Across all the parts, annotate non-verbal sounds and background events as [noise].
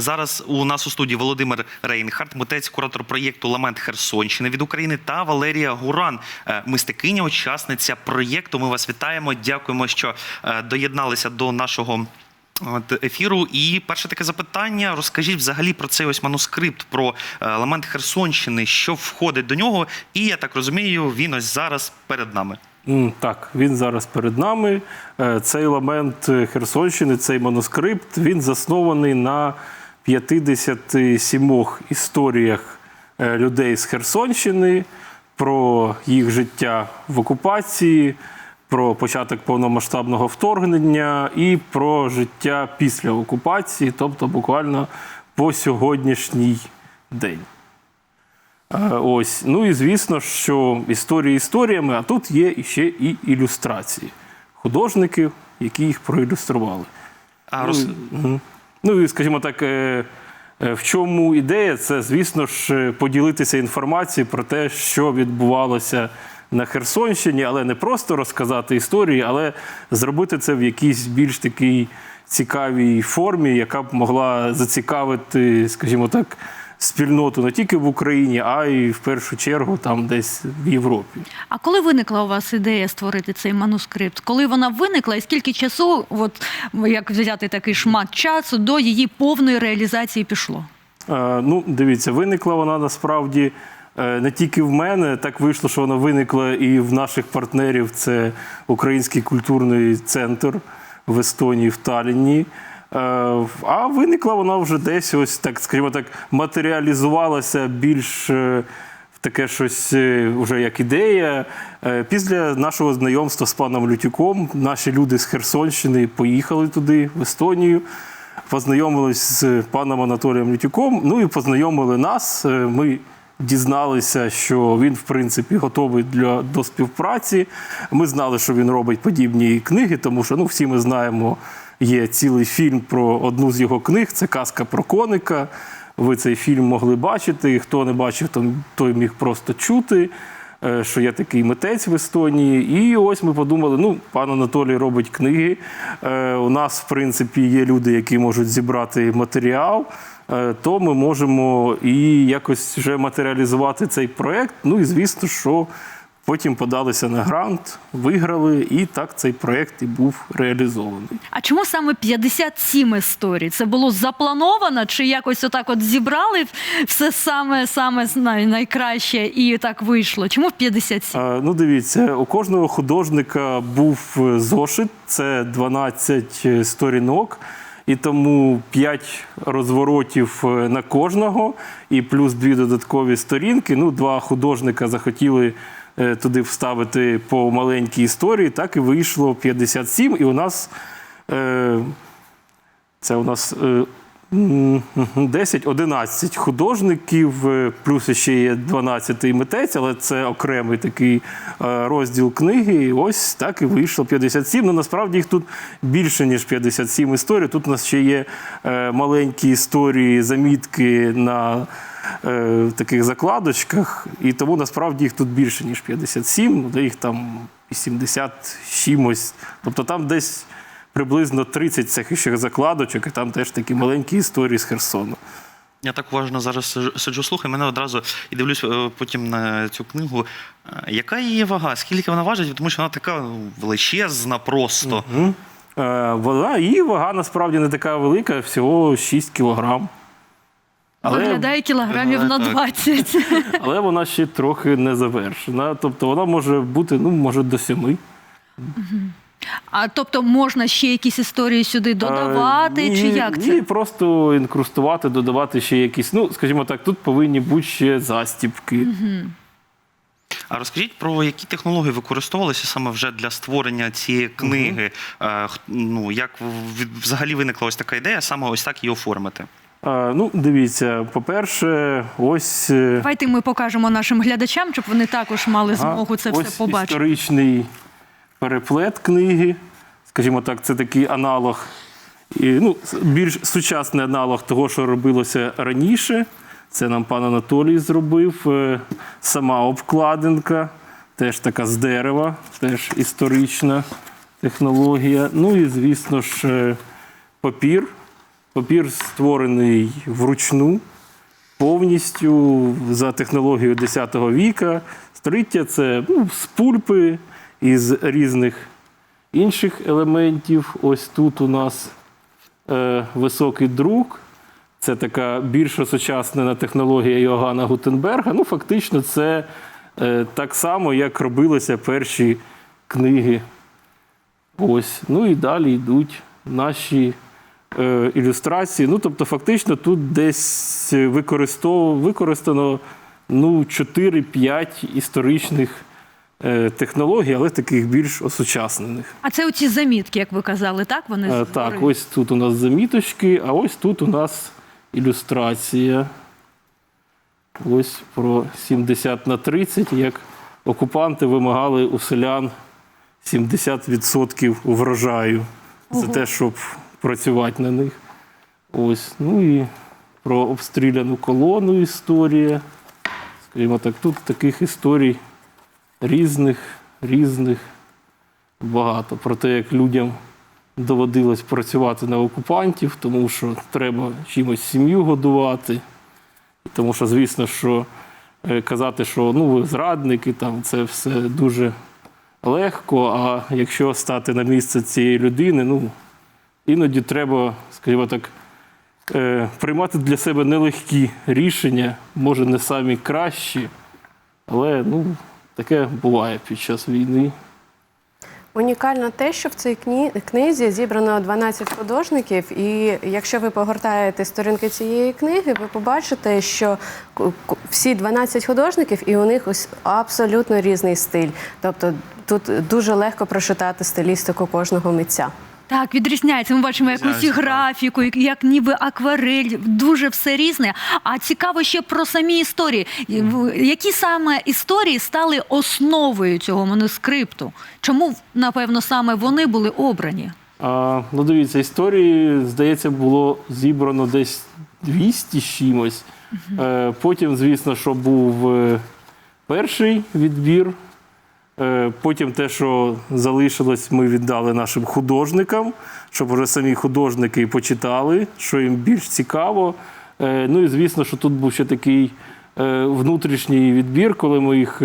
Зараз у нас у студії Володимир Рейнхард, митець, куратор проєкту Ламент Херсонщини від України та Валерія Гуран, е, мистикиня, учасниця проєкту. Ми вас вітаємо. Дякуємо, що е, доєдналися до нашого. Ефіру і перше таке запитання. Розкажіть взагалі про цей ось манускрипт про е, елемент Херсонщини, що входить до нього, і я так розумію, він ось зараз перед нами. Так, він зараз перед нами. Цей елемент е, Херсонщини, цей манускрипт, він заснований на 57 історіях е, людей з Херсонщини про їх життя в окупації, про початок повномасштабного вторгнення і про життя після окупації, тобто буквально по сьогоднішній день. Е, Ось. Ну і звісно, що історії історіями, а тут є ще і ілюстрації художників, які їх проілюстрували. А роз... Мгм. Ну і скажімо так, е, е, в чому ідея? Це, звісно ж, е, поділитися інформацією про те, що відбувалося на Херсонщині, але не просто розказати історії, але зробити це в якійсь більш такій цікавій формі, яка б могла зацікавити, скажімо так, спільноту не тільки в Україні, а й в першу чергу там десь в Європі. А коли виникла у вас ідея створити цей манускрипт? Коли вона виникла, і скільки часу, от як взяти такий шмат часу, до її повної реалізації пішло? Е, Ну, дивіться, виникла вона насправді е, не тільки в мене, так вийшло, що вона виникла і в наших партнерів. Це Український культурний центр в Естонії, в Таллінні. Е, А виникла вона вже десь, ось так, скажімо так, матеріалізувалася більш. е, в Таке щось е, вже як ідея. Е, Після нашого знайомства з паном Лютюком наші люди з Херсонщини поїхали туди, в Естонію познайомились з паном Анатолієм Лютюком, ну і познайомили нас. Е, Ми дізналися, що він, в принципі, готовий для, до співпраці. Ми знали, що він робить подібні книги, тому що ну, всі ми знаємо, є цілий фільм про одну з його книг це казка про коника. Ви цей фільм могли бачити. Хто не бачив, той міг просто чути е, що є такий митець в Естонії. І ось ми подумали: ну, пан Анатолій робить книги. Е, У нас, в принципі, є люди, які можуть зібрати матеріал. е, То ми можемо і якось вже матеріалізувати цей проект. Ну і звісно, що потім подалися на грант, виграли, і так цей проект і був реалізований. А чому саме 57 історій? Це було заплановано, чи якось отак от зібрали все саме саме найкраще і так вийшло? Чому 57? Е, Ну, дивіться, у кожного художника був е, зошит, це 12 сторінок, і тому 5 розворотів е, на кожного, і плюс дві додаткові сторінки. Ну, два художника захотіли туди вставити по маленькій історії, так і вийшло 57. І у нас е, це у нас е, 10-11 художників, е, плюс ще є 12-й митець, але це окремий такий е, розділ книги. І ось так і вийшло 57. Ну насправді їх тут більше, ніж 57 історій. Тут у нас ще є е, маленькі історії, замітки на е, таких закладочках, і тому насправді їх тут більше, ніж 57, ну, де їх там 80 чимось. Тобто там десь приблизно 30 цих ще закладочок, і там теж такі маленькі історії з Херсону. Я так уважно зараз сиджу- слухаю, мене одразу і дивлюсь е, потім на цю книгу. Е, Яка її вага? Скільки вона важить? Тому що вона така ну, величезна просто. Е, Вона, її вага насправді не така велика, всього 6 кілограм. Але, Виглядає кілограмів на 20. [laughs] але вона ще трохи не завершена. Тобто вона може бути, ну, може, до 7. А тобто можна ще якісь історії сюди додавати, Е, ні, чи як це? Ні, просто інкрустувати, додавати ще якісь. Ну, скажімо так, тут повинні бути ще застіпки. А розкажіть про які технології використовувалися саме вже для створення цієї книги? Е, х- Ну як взагалі виникла ось така ідея, саме ось так її оформити? А, ну, дивіться, по-перше, ось. е, Давайте ми покажемо нашим глядачам, щоб вони також мали змогу це ось все побачити. Історичний переплет книги. Скажімо так, це такий аналог, і, ну, більш сучасний аналог того, що робилося раніше. Це нам пан Анатолій зробив. Е, Сама обкладинка, теж така з дерева, теж історична технологія. Ну і, звісно ж, е, папір. Папір створений вручну, повністю за технологією 10 віка. Століття це ну, з пульпи із різних інших елементів. Ось тут у нас е, високий друк. Це така більш осучаснена технологія Йоганна Гутенберга. Ну, фактично, це е, так само, як робилися перші книги. Ось. Ну і далі йдуть наші ілюстрації. Ну, тобто, фактично, тут десь використов... використано ну, 4-5 історичних е, технологій, але таких більш осучаснених. А це оці замітки, як ви казали, так? Вони Е? Так, ось тут у нас заміточки, а ось тут у нас ілюстрація. Ось про 70 на 30, як окупанти вимагали у селян 70% врожаю за те, щоб працювати на них. Ось, ну і про обстріляну колону історія. Скажімо так, тут таких історій різних, різних багато. Про те, як людям доводилось працювати на окупантів, тому що треба чимось сім'ю годувати. Тому що, звісно, що е, казати, що ну, ви зрадники, там це все дуже легко. А якщо стати на місце цієї людини, ну іноді треба, скажімо так, е, приймати для себе нелегкі рішення, може не самі кращі, але ну, таке буває під час війни. Унікально те, що в цій книзі зібрано 12 художників, і якщо ви погортаєте сторінки цієї книги, ви побачите, що всі 12 художників, і у них ось абсолютно різний стиль. Тобто тут дуже легко прочитати стилістику кожного митця. Так, відрізняється. Ми бачимо якусь і Відрізняється, графіку, як, як ніби акварель, дуже все різне. А цікаво ще про самі історії. В- Які саме історії стали основою цього манускрипту? Чому, напевно, саме вони були обрані? А, ну, дивіться, історії, здається, було зібрано десь 200 з чимось. Е, потім, звісно, що був е, перший відбір. Е, потім те, що залишилось, ми віддали нашим художникам, щоб вже самі художники почитали, що їм більш цікаво. Е, ну і звісно, що тут був ще такий е, внутрішній відбір, коли ми їх.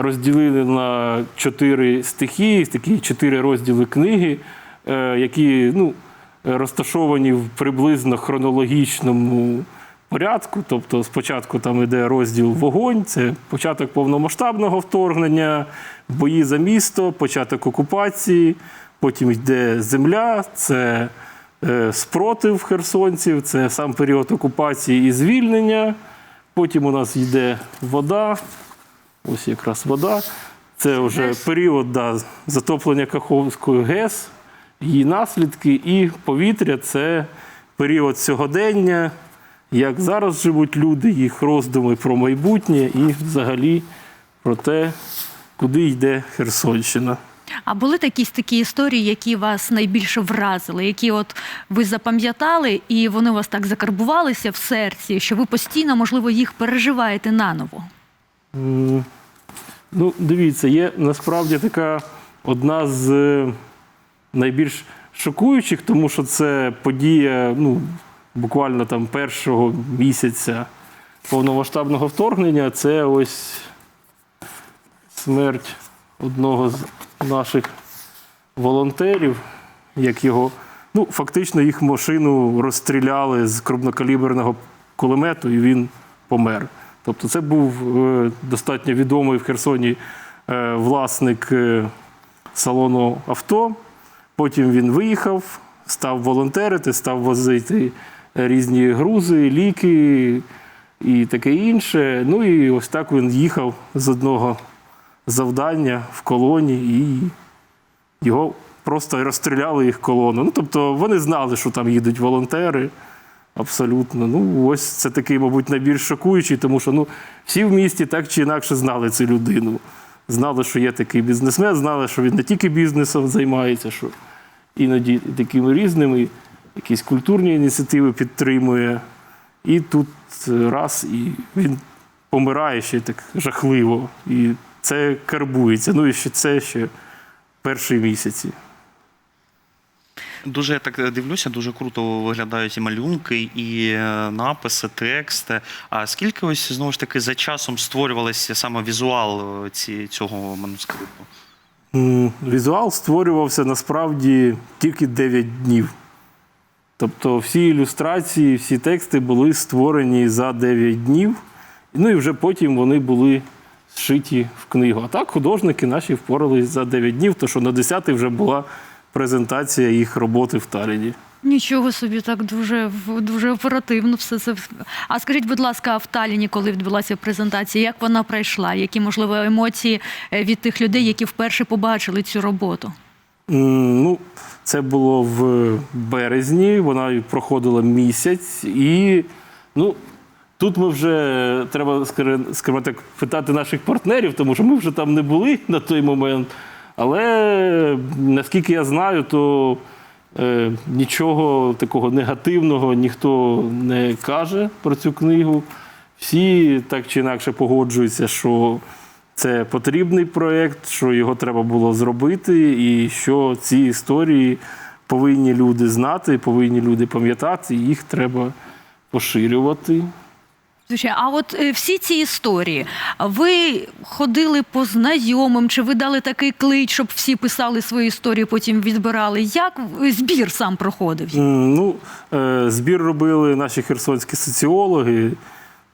розділили на чотири стихії, такі чотири розділи книги, які ну, розташовані в приблизно хронологічному порядку. Тобто, спочатку там йде розділ вогонь, це початок повномасштабного вторгнення, бої за місто, початок окупації, потім йде земля, це е, спротив херсонців, це сам період окупації і звільнення. Потім у нас йде вода, Ось якраз вода. Це вже період да, затоплення Каховської ГЕС, її наслідки, і повітря це період сьогодення, як зараз живуть люди, їх роздуми про майбутнє і взагалі про те, куди йде Херсонщина. А були якісь такі історії, які вас найбільше вразили, які от ви запам'ятали, і вони у вас так закарбувалися в серці, що ви постійно, можливо, їх переживаєте наново? М, Ну, дивіться, є насправді така одна з е, найбільш шокуючих, тому що це подія ну, буквально там першого місяця повномасштабного вторгнення. Це ось смерть одного з наших волонтерів, як його. Ну, фактично їх машину розстріляли з крупнокаліберного кулемету, і він помер. Тобто, це був е, достатньо відомий в Херсоні е, власник е, салону авто. Потім він виїхав, став волонтерити, став возити різні грузи, ліки і таке інше. Ну і ось так він їхав з одного завдання в колоні, і його просто розстріляли їх колону. Ну, тобто вони знали, що там їдуть волонтери. Абсолютно. Ну, ось це такий, мабуть, найбільш шокуючий, тому що ну, всі в місті так чи інакше знали цю людину. Знали, що є такий бізнесмен, знали, що він не тільки бізнесом займається, що іноді такими різними, якісь культурні ініціативи підтримує. І тут е, раз, і він помирає ще так жахливо. І це карбується. Ну і ще це ще перші місяці. Дуже я так дивлюся, дуже круто виглядають і малюнки, і е, написи, тексти. А скільки ось знову ж таки за часом створювалися саме візуал е, ці, цього манускрипту? Візуал створювався насправді тільки 9 днів. Тобто всі ілюстрації, всі тексти були створені за 9 днів, ну і вже потім вони були зшиті в книгу. А так художники наші впорались за 9 днів, то що на 10 вже була презентація їх роботи в Таліні. Нічого собі, так дуже дуже оперативно все це. А скажіть, будь ласка, в Таліні, коли відбулася презентація, як вона пройшла? Які можливо емоції е, від тих людей, які вперше побачили цю роботу? Ну, це було в березні, вона проходила місяць, і ну, тут ми вже треба скажімо так, питати наших партнерів, тому що ми вже там не були на той момент. Але наскільки я знаю, то е, нічого такого негативного ніхто не каже про цю книгу. Всі так чи інакше погоджуються, що це потрібний проєкт, що його треба було зробити, і що ці історії повинні люди знати, повинні люди пам'ятати, їх треба поширювати. Звичайно, а от е, всі ці історії, ви ходили по знайомим, чи ви дали такий клич, щоб всі писали свої історії, потім відбирали? Як збір сам проходив? Ну, е, збір робили наші херсонські соціологи,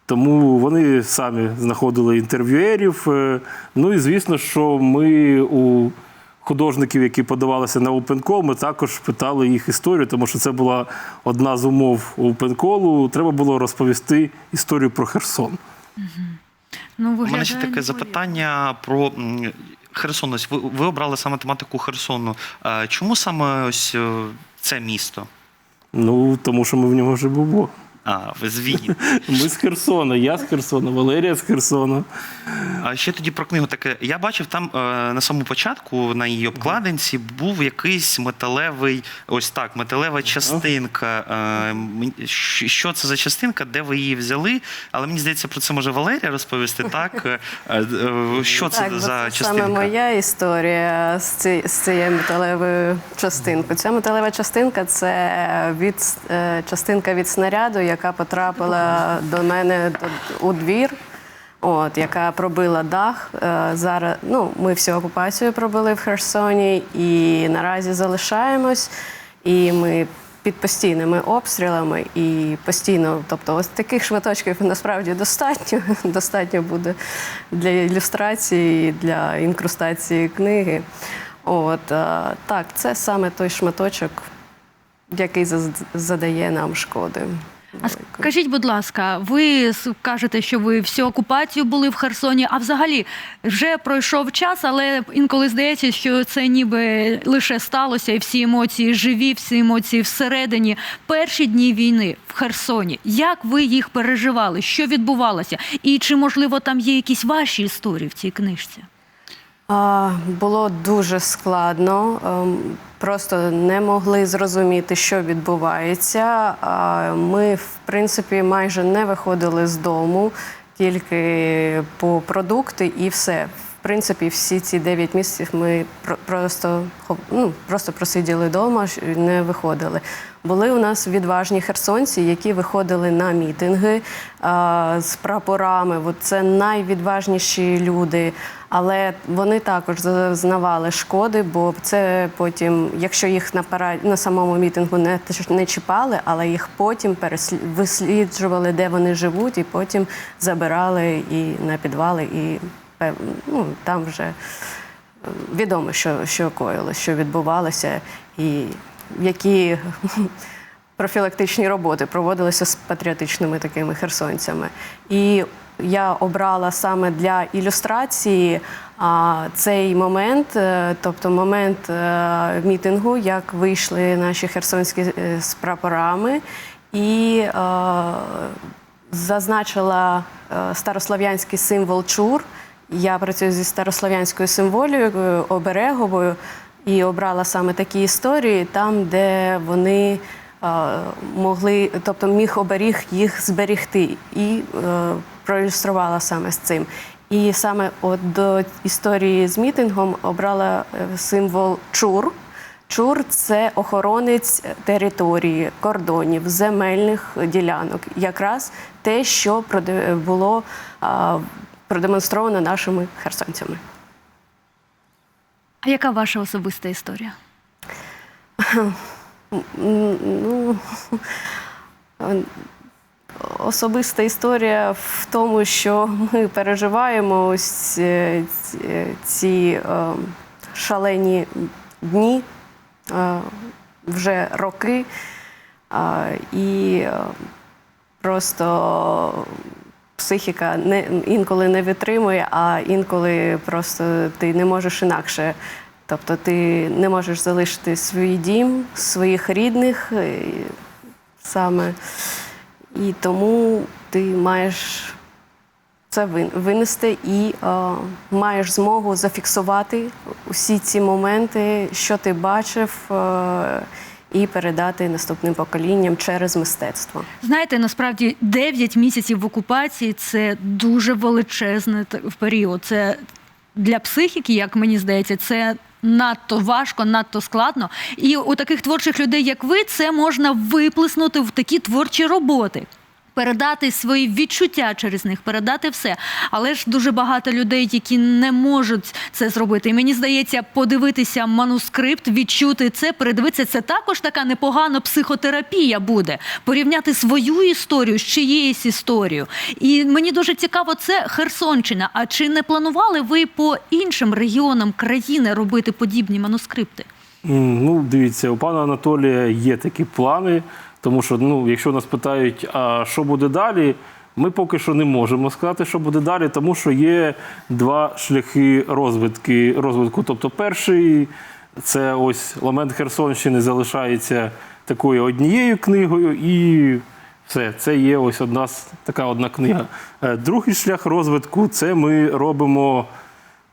тому вони самі знаходили інтерв'юерів. Е, Ну і звісно, що ми у художників, які подавалися на OpenCall, ми також питали їх історію, тому що це була одна з умов OpenCall. Треба було розповісти історію про Херсон. Ну, У мене ще таке запитання про Херсон. Ось ви, ви обрали саме тематику Херсону. Е, Чому саме ось е, це місто? Ну, тому що ми в нього вже були. А, ви з Вінні. [laughs] Ми з Херсона, я з Херсона, Валерія з Херсона. А ще тоді про книгу таке. Я бачив там е, на самому початку на її обкладинці був якийсь металевий, ось так, металева частинка. Е, щ- що це за частинка, де ви її взяли? Але мені здається, про це може Валерія розповісти. Так Е, е, що це так, бо за це частинка? саме моя історія з, ці, з цією металевою частинкою. Ця металева частинка це від, е, частинка від снаряду, яка потрапила до мене у двір. От, яка пробила дах. Е, Зараз ну, ми всю окупацію пробили в Херсоні і наразі залишаємось. І ми під постійними обстрілами і постійно, тобто, ось таких шматочків насправді достатньо. [laughs] Достатньо буде для ілюстрації, для інкрустації книги. От е, так, це саме той шматочок, який задає нам шкоди. А скажіть, будь ласка, ви кажете, що ви всю окупацію були в Херсоні, а взагалі вже пройшов час, але інколи здається, що це ніби лише сталося, і всі емоції живі, всі емоції всередині. Перші дні війни в Херсоні. Як ви їх переживали? Що відбувалося? І чи можливо там є якісь ваші історії в цій книжці? А, було дуже складно. Просто не могли зрозуміти, що відбувається. Ми, в принципі, майже не виходили з дому, тільки по продукти і все. В принципі, всі ці 9 місяців ми просто, ну, просто просиділи вдома, не виходили. Були у нас відважні херсонці, які виходили на мітинги а, з прапорами. От це найвідважніші люди. Але вони також зазнавали шкоди, бо це потім, якщо їх на пара... на самому мітингу не, не чіпали, але їх потім переслід... де вони живуть, і потім забирали і на підвали, і ну, там вже е, відомо, що, що коїлося, що відбувалося, і які [laughs] профілактичні роботи проводилися з патріотичними такими херсонцями. І я обрала саме для ілюстрації а, цей момент, е, тобто момент е, мітингу, як вийшли наші херсонські е, з прапорами, і е, зазначила старослов'янський символ чур. Я працюю зі старослов'янською символією обереговою і обрала саме такі історії, там, де вони могли, тобто міг оберіг їх зберегти, і е, проілюструвала саме з цим. І саме от до історії з мітингом обрала е, символ чур. Чур це охоронець території, кордонів, земельних ділянок. Якраз те, що було продемонстровано нашими херсонцями. А яка ваша особиста історія? [laughs] Ну, [laughs] особиста історія в тому, що ми переживаємо ось е, ці, ці е, шалені дні, е, вже роки, е, і е, просто психіка не, інколи не витримує, а інколи просто ти не можеш інакше. Тобто ти не можеш залишити свій дім, своїх рідних е, саме. І тому ти маєш це винести і е, маєш змогу зафіксувати усі ці моменти, що ти бачив, е, і передати наступним поколінням через мистецтво. Знаєте, насправді 9 місяців в окупації це дуже величезний період. Це для психіки, як мені здається, це надто важко, надто складно. І у таких творчих людей, як ви, це можна виплеснути в такі творчі роботи. Передати свої відчуття через них, передати все. Але ж дуже багато людей, які не можуть це зробити. І мені здається, подивитися манускрипт, відчути це, передивитися, це також така непогана психотерапія буде. Порівняти свою історію з чиєюсь історією. І мені дуже цікаво, це Херсонщина. А чи не планували ви по іншим регіонам країни робити подібні манускрипти? Ну, дивіться, у пана Анатолія є такі плани, тому що, ну, якщо нас питають, а що буде далі, ми поки що не можемо сказати, що буде далі, тому що є два шляхи розвитки, розвитку. Тобто, перший це ось Ламент Херсонщини залишається такою однією книгою, і все, це є ось одна така одна книга. Е, Другий шлях розвитку це ми робимо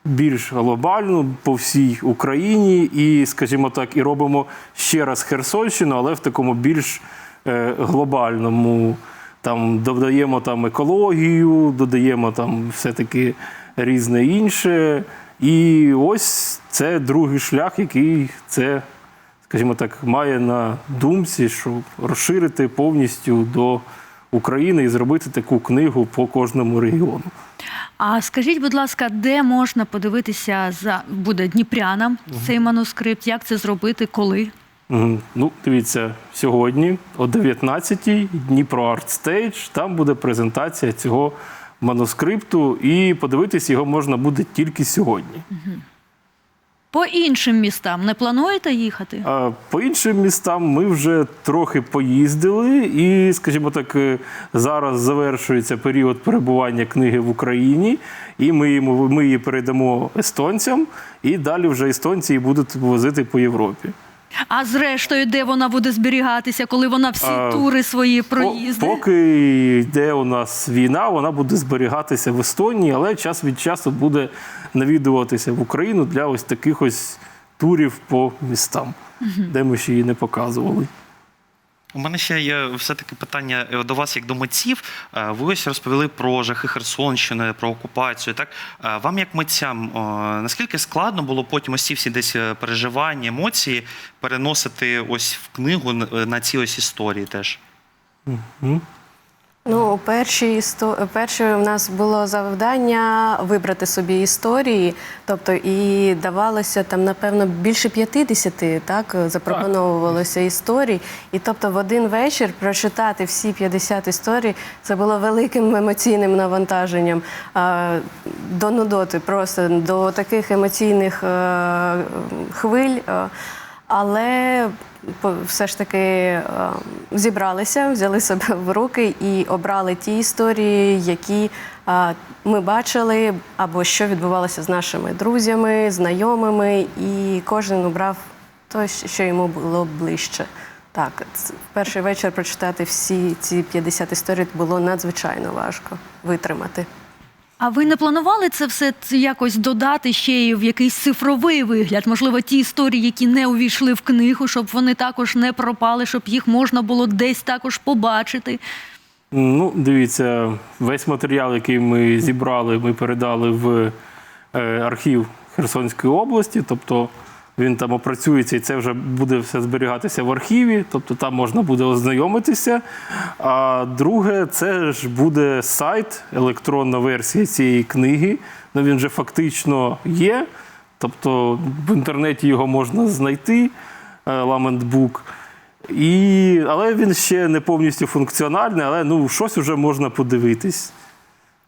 більш глобально по всій Україні, і, скажімо так, і робимо ще раз Херсонщину, але в такому більш глобальному. Там додаємо там екологію, додаємо там все-таки різне інше. І ось це другий шлях, який це, скажімо так, має на думці, щоб розширити повністю до України і зробити таку книгу по кожному регіону. А скажіть, будь ласка, де можна подивитися за буде дніпрянам цей манускрипт? Як це зробити? Коли? Ну, дивіться, сьогодні о 19-й Дніпро Арт Стейдж. Там буде презентація цього манускрипту, і подивитись його можна буде тільки сьогодні. По іншим містам не плануєте їхати? А по іншим містам ми вже трохи поїздили, і, скажімо так, е, зараз завершується період перебування книги в Україні, і ми, йому- ми її передамо естонцям, і далі вже естонці її будуть возити по Європі. А зрештою, де вона буде зберігатися, коли вона всі А, тури свої По- проїздить? Поки йде у нас війна, вона буде зберігатися в Естонії, але час від часу буде навідуватися в Україну для ось таких ось турів по містам, де ми ще її не показували. У мене ще є все-таки питання е, до вас, як до митців. Е, Ви ось розповіли про жахи Херсонщини, про окупацію. Так Е, вам, як митцям, наскільки складно було потім ось ці всі десь переживання, емоції переносити ось в книгу на ці ось історії теж? Ну, перші істо... перше у нас було завдання вибрати собі історії, тобто і давалося там, напевно, більше 50, так запропоновувалося історій. І тобто в один вечір прочитати всі 50 історій це було великим емоційним навантаженням а, до нудоти, просто до таких емоційних е, хвиль. е. Але все ж таки е, зібралися, взяли себе в руки і обрали ті історії, які е, ми бачили, або що відбувалося з нашими друзями, знайомими, і кожен обрав те, що йому було ближче. Так, перший вечір прочитати всі ці 50 історій було надзвичайно важко витримати. А ви не планували це все якось додати ще й в якийсь цифровий вигляд? Можливо, ті історії, які не увійшли в книгу, щоб вони також не пропали, щоб їх можна було десь також побачити. Ну, дивіться, весь матеріал, який ми зібрали, ми передали в е, архів Херсонської області. Тобто Він там опрацюється, і це вже буде все зберігатися в архіві, тобто там можна буде ознайомитися. А друге, це ж буде сайт, електронна версія цієї книги. Ну, він вже фактично є. Тобто в інтернеті його можна знайти, Ламентбук. І, але він ще не повністю функціональний, але ну, щось вже можна подивитись.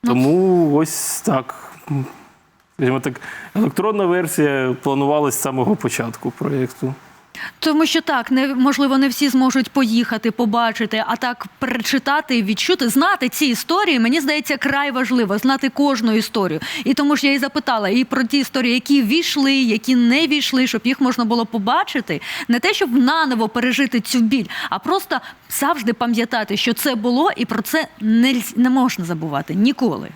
Тому ось так. Скажімо так, електронна версія планувалась з самого початку проєкту. Тому що так, не можливо, не всі зможуть поїхати, побачити, а так перечитати, відчути, знати ці історії. Мені здається, край важливо знати кожну історію. І тому ж я і запитала і про ті історії, які війшли, які не війшли, щоб їх можна було побачити. Не те, щоб наново пережити цю біль, а просто завжди пам'ятати, що це було, і про це не, не можна забувати ніколи.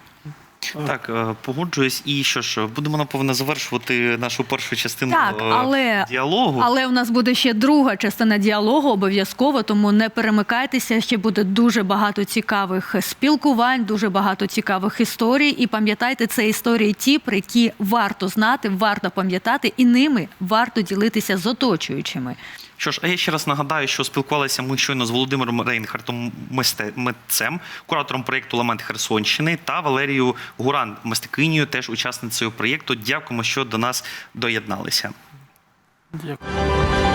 Так, е, погоджуюсь. І що ж, будемо напевно завершувати нашу першу частину Так, е, але- діалогу. Але у нас буде ще друга частина діалогу, обов'язково, тому не перемикайтеся. Ще буде дуже багато цікавих спілкувань, дуже багато цікавих історій. І пам'ятайте, це історії ті, про які варто знати, варто пам'ятати, і ними варто ділитися з оточуючими. Що ж, а я ще раз нагадаю, що спілкувалися ми щойно з Володимиром Рейнхартом митцем, куратором проєкту Ламент Херсонщини та Валерією Гуран, мистикинію, теж учасницею проєкту. Дякуємо, що до нас доєдналися. Дякую.